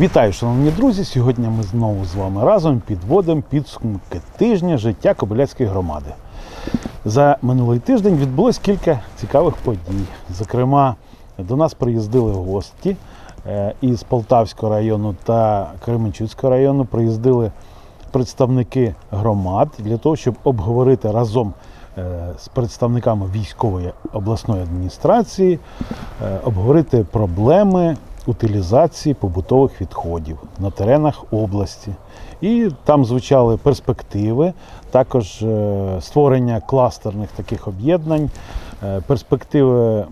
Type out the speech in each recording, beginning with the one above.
Вітаю, шановні друзі! Сьогодні ми знову з вами разом підводимо підсумки тижня життя Кобиляцької громади. За минулий тиждень відбулось кілька цікавих подій. Зокрема, до нас приїздили гості е, із Полтавського району та Кременчуцького району. Приїздили представники громад для того, щоб обговорити разом е, з представниками військової обласної адміністрації, е, обговорити проблеми утилізації побутових відходів на теренах області. І там звучали перспективи, також е, створення кластерних таких об'єднань, е, перспективи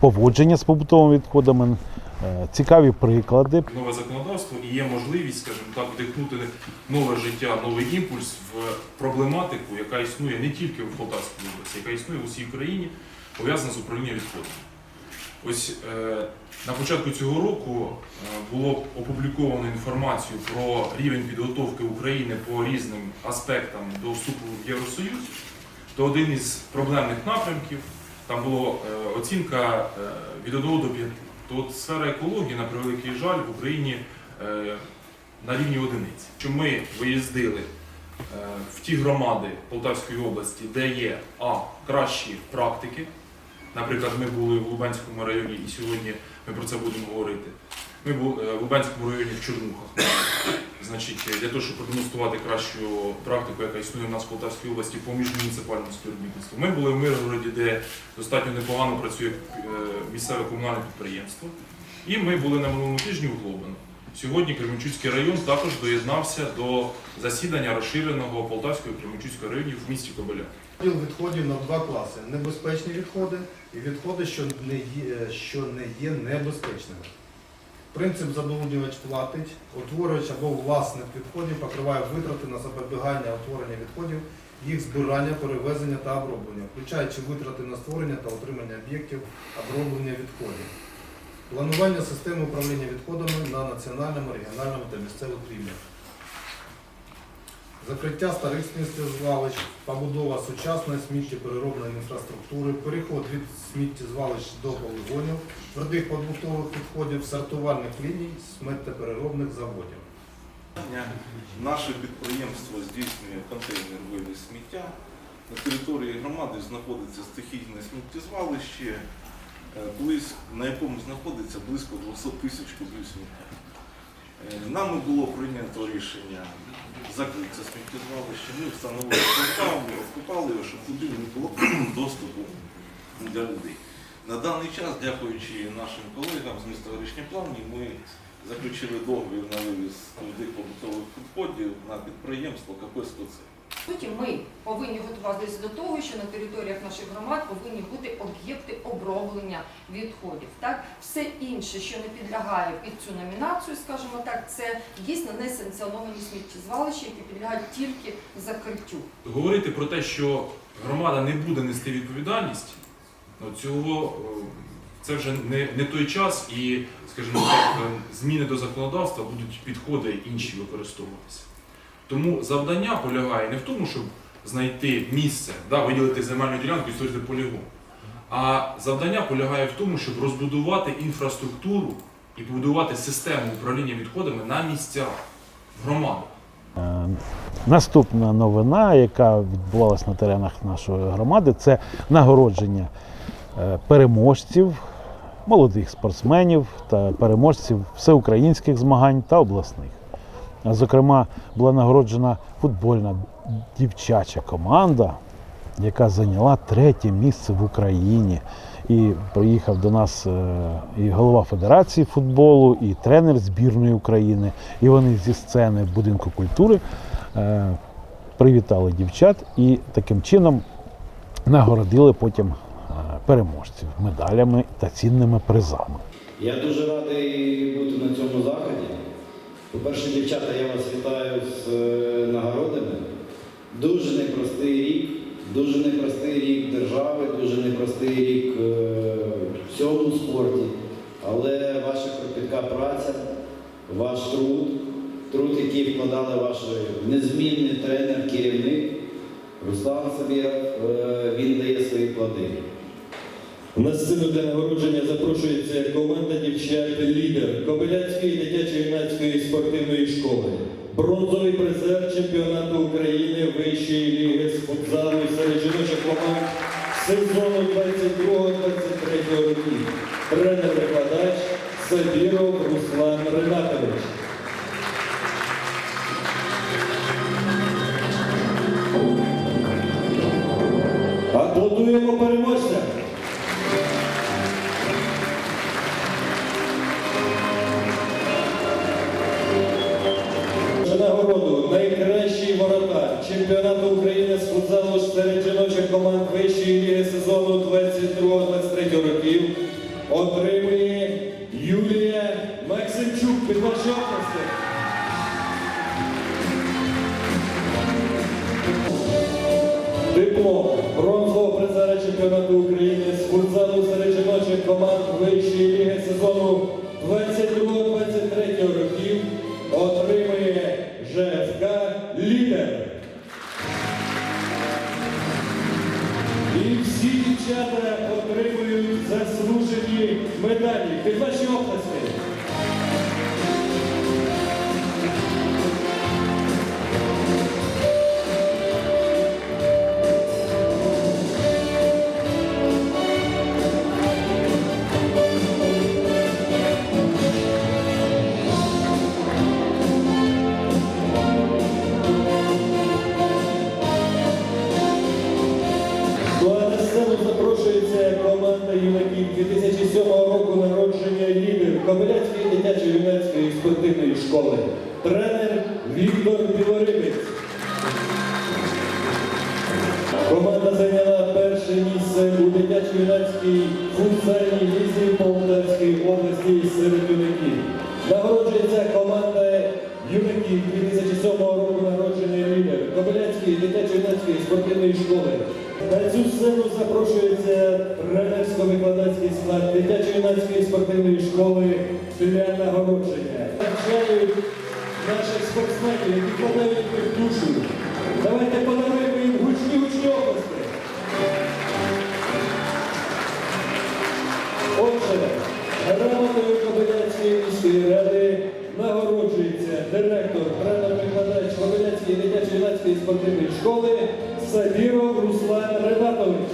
поводження з побутовими відходами, е, цікаві приклади. нове законодавство і є можливість, скажімо так, вдихнути нове життя, новий імпульс в проблематику, яка існує не тільки в Полтавській області, яка існує в усій країні, пов'язана з управлінням відходами. Ось е, на початку цього року е, було опубліковано інформацію про рівень підготовки України по різним аспектам до вступу в Євросоюз. То один із проблемних напрямків там була оцінка е, від 1 до 5. То от сфера екології, на превеликий жаль, в Україні на рівні одиниці. Що ми виїздили в ті громади Полтавської області, де є а кращі практики. Наприклад, ми були в Лубенському районі, і сьогодні ми про це будемо говорити. Ми були е, в Лубенському районі в Чорнухах. Значить, для того, щоб продемонструвати кращу практику, яка існує в нас в Полтавській області по міжмуніципальному співробітництву. Ми були в Миргороді, де достатньо непогано працює е, місцеве комунальне підприємство. І ми були на минулому тижні в Глобино. Сьогодні Кременчуцький район також доєднався до засідання розширеного Полтавського і Кременчуцького районів в місті Кобиля. Поділ відходів на два класи: небезпечні відходи і відходи, що не є, що не є небезпечними. Принцип забруднювач платить, утворювач або власник відходів покриває витрати на запобігання утворення відходів, їх збирання, перевезення та оброблення, включаючи витрати на створення та утримання об'єктів оброблення відходів. Планування системи управління відходами на національному, регіональному та місцевих рівнях. Закриття старих сміттєзвалищ, побудова сучасної сміттєпереробної інфраструктури, переход від сміттєзвалищ до полігонів, твердих побутових відходів, сортувальних ліній, сміттєпереробних заводів. Наше підприємство здійснює контейнер вивіз сміття. На території громади знаходиться стихійне сміттєзвалище, е, на якому знаходиться близько 200 тисяч кубів сміття. Е, Нами було прийнято рішення закрити сміттєзвалище. Ми встановили контакт, розкопали його, щоб туди не було доступу для людей. На даний час, дякуючи нашим колегам з міста Горішні Плавні, ми заключили договір на вивіз твердих побутових відходів на підприємство Капецького «Специ». Суті, ми повинні готуватися до того, що на територіях наших громад повинні бути об'єкти оброблення відходів. Так, все інше, що не підлягає під цю номінацію, скажімо так, це дійсно несанкціоновані сміттєзвалища, які підлягають тільки закриттю. Говорити про те, що громада не буде нести відповідальність, ну, цього е, це вже не, не той час, і, скажімо так, е, зміни до законодавства будуть підходи інші використовуватися. Тому завдання полягає не в тому, щоб знайти місце, да, виділити земельну ділянку і створити полігон. А завдання полягає в тому, щоб розбудувати інфраструктуру і побудувати систему управління відходами на місцях, в громадах. Е, Наступна новина, яка відбувалася на теренах нашої громади, це нагородження е, переможців, молодих спортсменів та переможців всеукраїнських змагань та обласних. Зокрема, була нагороджена футбольна дівчача команда, яка зайняла третє місце в Україні. І приїхав до нас е, і голова Федерації футболу, і тренер збірної України. І вони зі сцени будинку культури е, привітали дівчат і таким чином нагородили потім е, переможців медалями та цінними призами. Я дуже радий бути на цьому заході. По-перше, дівчата, я вас вітаю з е, нагородами. Дуже непростий рік, дуже непростий рік держави, дуже непростий рік е, в цьому спорті. Але ваша кропітка праця, ваш труд, труд, який вкладали ваш незмінний тренер, керівник Руслан Сабєв, е, він дає свої плоди. На сцену для нагородження запрошується команда дівчат лідер Кобиляцької дитячо-юнацької спортивної школи. Бронзовий призер чемпіонату України вищої ліги з футзалу серед жіночих команд сезону 22-23 років. Тренер-викладач Сабіров Руслан Ренатович. Аплодуємо переможцям! 22-23 років отримує Юлія Максимчук під ваші оплески. Диплом бронзового призера чемпіонату України з футзалу серед жіночих команд вищої ліги сезону 22-23 років отримує ЖФК Лідер. Всі дівчата 2007 року народження лідер Кобиляцької дитячо-юнацької спортивної школи. Тренер Віктор Білорибець. Команда зайняла перше місце у дитячо-юнацькій футзальній лізі Полтавської області серед юнаків. Нагороджується команда юнаків 2007 року народження лідер Кобиляцької дитячо-юнацької спортивної школи. На цю сцену запрошується тренерсько-викладацький склад дитячо-юнацької спортивної школи для нагородження. Навчають наших спортсменів, які вкладають в душу. Давайте подаруємо їм гучні гучні оплески. Отже, грамотою Кобиляцької міської ради нагороджується директор, тренер-викладач Кобиляцької дитячо-юнацької спортивної школи Сабіров Руслан Ренатович.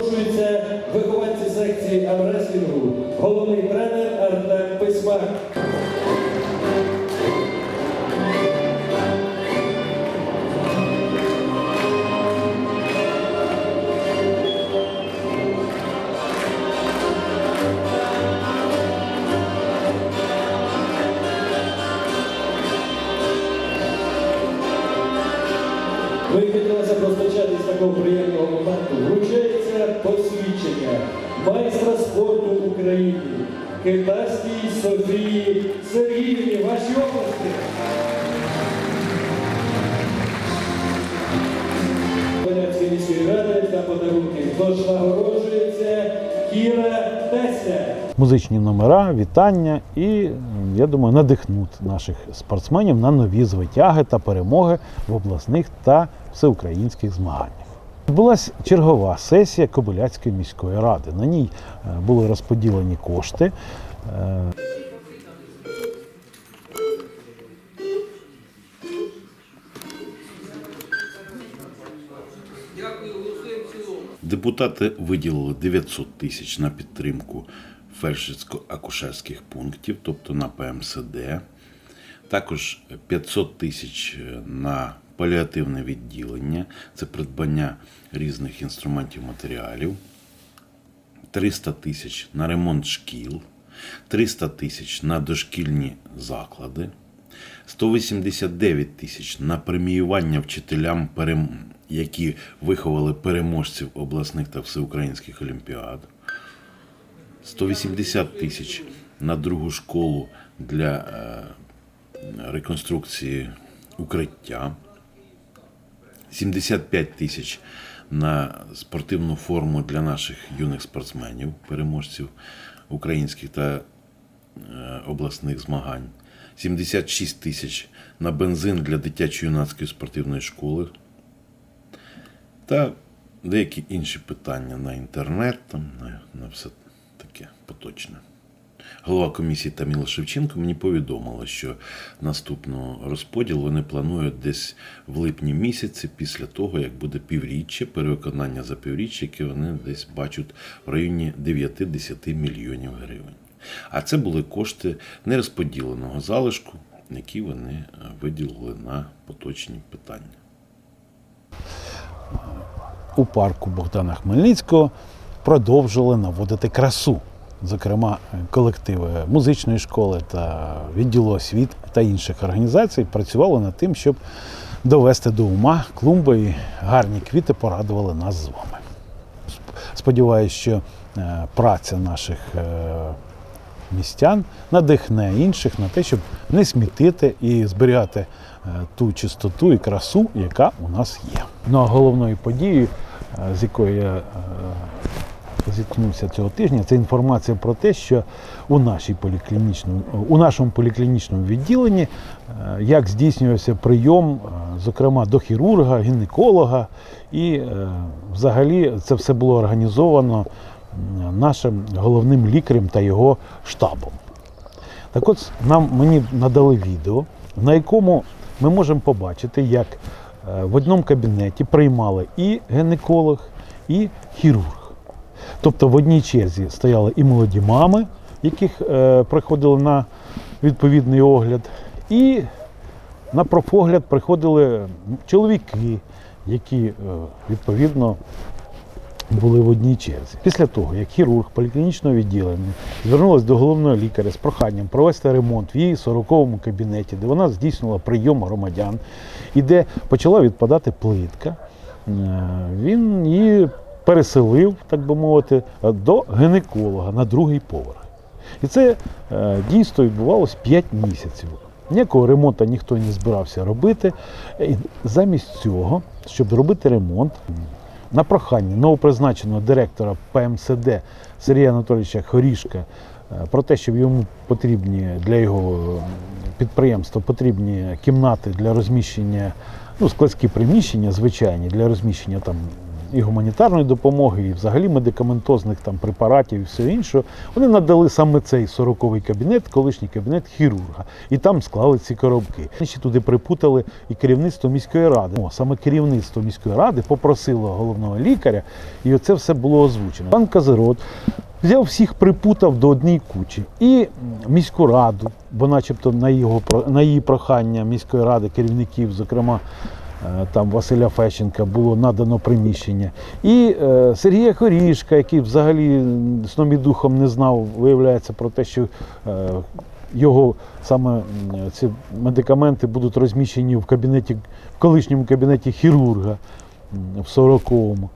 Нагороджуються вихованці секції армреслінгу, головний тренер Артем Письмак. Майстра спорту України Китайській Софії Сергіївні. Ваші області. Полянської міської ради та подарунки. Тож нагороджується Кіра Теся. Музичні номера, вітання і, я думаю, надихнуть наших спортсменів на нові звитяги та перемоги в обласних та всеукраїнських змаганнях. Відбулася чергова сесія Кобиляцької міської ради. На ній е, були розподілені кошти. Е, Депутати виділили 900 тисяч на підтримку фельдшерсько-акушерських пунктів, тобто на ПМСД, також 500 тисяч на паліативне відділення, це придбання різних інструментів матеріалів, 300 тисяч на ремонт шкіл, 300 тисяч на дошкільні заклади, 189 тисяч на преміювання вчителям, які виховали переможців обласних та всеукраїнських олімпіад, 180 тисяч на другу школу для е, реконструкції укриття, 75 тисяч на спортивну форму для наших юних спортсменів, переможців українських та е, обласних змагань, 76 тисяч на бензин для дитячо-юнацької спортивної школи, та деякі інші питання на інтернет, там, на, на все таке поточне. Голова комісії Таміла Шевченко мені повідомила, що наступного розподіл вони планують десь в липні місяці, після того, як буде півріччя, перевиконання за півріччя, яке вони десь бачать в районі 9-10 мільйонів гривень. А це були кошти нерозподіленого залишку, які вони е, виділили на поточні питання. у парку Богдана Хмельницького продовжували наводити красу. Зокрема, колективи музичної школи та відділу освіти та інших організацій працювали над тим, щоб довести до ума клумби і гарні квіти порадували нас з вами. Сподіваюсь, що е, праця наших е, містян надихне інших на те, щоб не смітити і зберігати е, ту чистоту і красу, яка у нас є. Ну а головною подією, з якою я зіткнувся цього тижня, це інформація про те, що у, нашій у нашому поліклінічному відділенні е, як здійснювався прийом, е, зокрема до хірурга, гінеколога, і е, взагалі це все було організовано нашим головним лікарем та його штабом. Так от нам мені надали відео, на якому ми можемо побачити, як в одному кабінеті приймали і гінеколог, і хірург. Тобто в одній черзі стояли і молоді мами, яких е, приходили на відповідний огляд, і на профогляд приходили чоловіки, які е, відповідно були в одній черзі. Після того, як хірург поліклінічного відділення звернулася до головного лікаря з проханням провести ремонт в її 40-му кабінеті, де вона здійснила прийом громадян і де почала відпадати плитка, е, він її переселив, так би мовити, до гінеколога на другий поверх. І це е, дійство відбувалося 5 місяців. Ніякого ремонту ніхто не збирався робити. І замість цього, щоб робити ремонт, на прохання новопризначеного директора ПМСД Сергія Анатолійовича Хорішка е, про те, що йому потрібні для його е, підприємства потрібні кімнати для розміщення, ну, складські приміщення звичайні для розміщення там і гуманітарної допомоги, і взагалі медикаментозних там препаратів і все інше. Вони надали саме цей 40-й кабінет, колишній кабінет хірурга, і там склали ці коробки. Ще туди припутали і керівництво міської ради. О, саме керівництво міської ради попросило головного лікаря, і оце все було озвучено. Пан Казирот взяв всіх припутав до однієї кучі. І міську раду, бо начебто на його на її прохання міської ради, керівників, зокрема. Е, Там Василя Фещенка було надано приміщення. І е, Сергія Хорішка, який взагалі сном і духом не знав, виявляється про те, що е, його саме ці медикаменти будуть розміщені в кабінеті, в колишньому кабінеті хірурга в 40-му.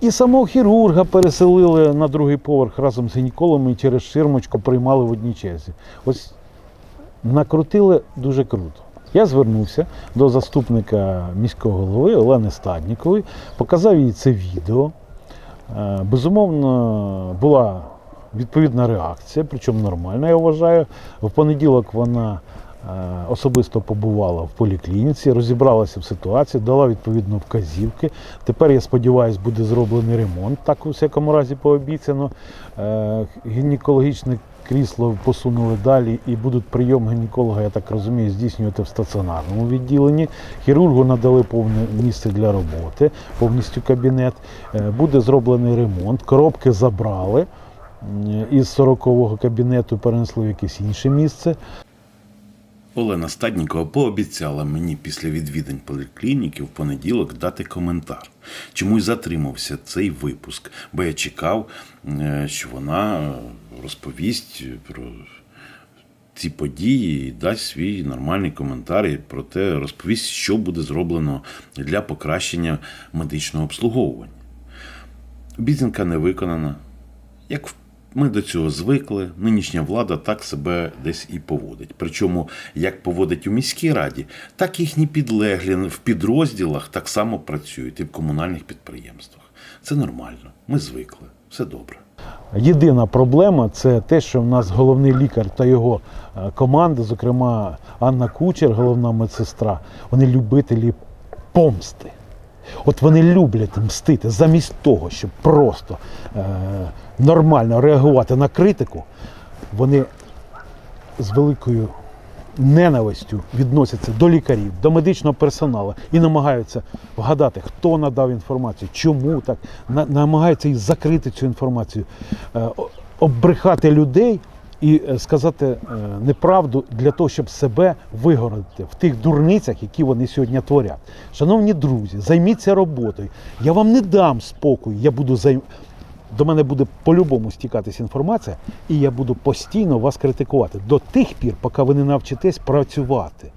І самого хірурга переселили на другий поверх разом з гінекологами і через ширмочку приймали в одній черзі. Ось накрутили дуже круто. Я звернувся до заступника міського голови Олени Стаднікової, показав їй це відео. Е, Безумовно, була відповідна реакція, причому нормальна, я вважаю. В понеділок вона е, особисто побувала в поліклініці, розібралася в ситуації, дала відповідну вказівки. Тепер, я сподіваюся, буде зроблений ремонт, так у всякому разі пообіцяно. Е, Гінекологічне крісло посунули далі і будуть прийом гінеколога, я так розумію, здійснювати в стаціонарному відділенні. Хірургу надали повне місце для роботи, повністю кабінет. Е, Буде зроблений ремонт, коробки забрали. Із 40-го кабінету перенесли в якесь інше місце. Олена Стаднікова пообіцяла мені після відвідань поліклініки в понеділок дати коментар. Чому й затримався цей випуск, бо я чекав, е, що вона е, розповість про ці події і дасть свій нормальний коментар і про те, розповість, що буде зроблено для покращення медичного обслуговування. Обіцянка не виконана. Як в- ми до цього звикли, нинішня влада так себе десь і поводить. Причому як поводить у міській раді, так їхні підлеглі в підрозділах так само працюють і в комунальних підприємствах. Це нормально. Ми звикли. Все добре. Єдина проблема це те, що в нас головний лікар та його е, команда, зокрема Анна Кучер, головна медсестра, вони любителі помсти. От вони люблять мстити замість того, щоб просто е, нормально реагувати на критику, вони з великою ненавистю відносяться до лікарів, до медичного персоналу і намагаються вгадати, хто надав інформацію, чому так, на- намагаються і закрити цю інформацію, е, оббрехати людей і е, сказати е, неправду для того, щоб себе вигородити в тих дурницях, які вони сьогодні творять. Шановні друзі, займіться роботою. Я вам не дам спокою. Я буду займ... До мене буде по-любому стікатись інформація, і я буду постійно вас критикувати до тих пір, поки ви не навчитесь працювати.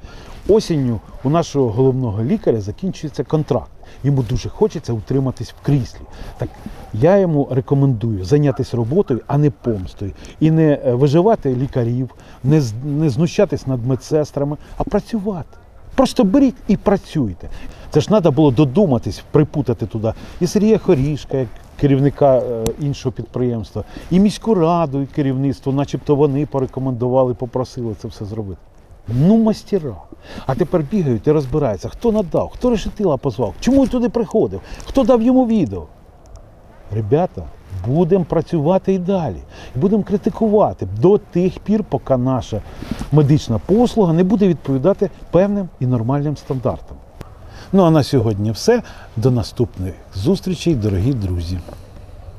Осінню у нашого головного лікаря закінчується контракт. Йому дуже хочеться утриматись в кріслі. Так я йому рекомендую зайнятися роботою, а не помстою. І не е, виживати лікарів, не, не знущатись над медсестрами, а працювати. Просто беріть і працюйте. Це ж треба було додуматись, припутати туди і Сергія Хорішка, як керівника е, іншого підприємства, і міську раду, і керівництво, начебто вони порекомендували, попросили це все зробити. Ну, мастера. А тепер бігають і розбираються, хто надав, хто решетила позвав, чому він туди приходив, хто дав йому відео. Ребята, будемо працювати і далі. Будемо критикувати до тих пір, поки наша медична послуга не буде відповідати певним і нормальним стандартам. Ну а на сьогодні все. До наступних зустрічей, дорогі друзі.